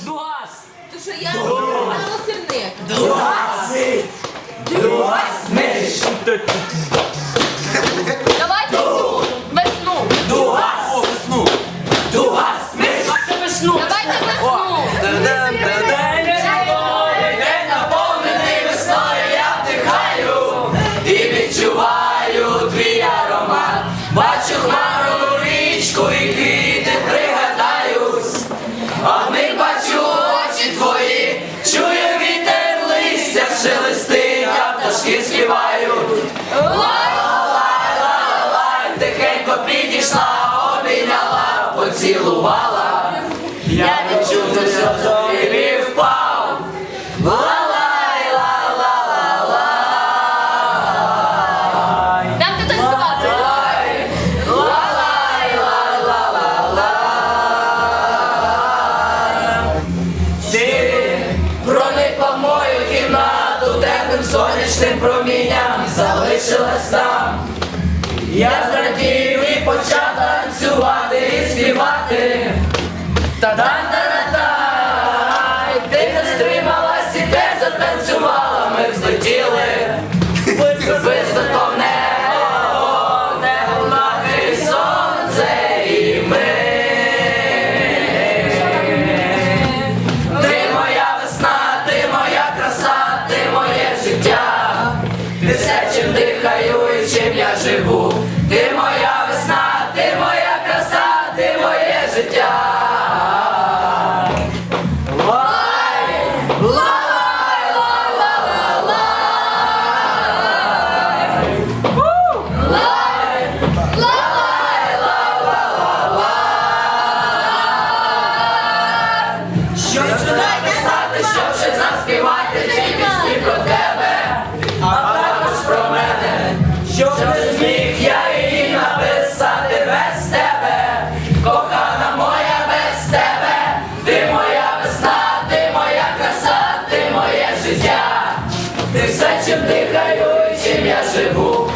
Дуас! То що я Дуас! Дуас! Дуас! і співають. Лай-лай-лай-лай, тихенько підійшла, обійняла, поцілувала. Я відчув до сльозу. сонячним промінням залишилась там. Я зрадів і почав танцювати. Щоб не зміг я її написати без тебе, кохана моя без тебе, ти моя весна, ти моя краса, ти моє життя, ти все чим дихаю і чим я живу.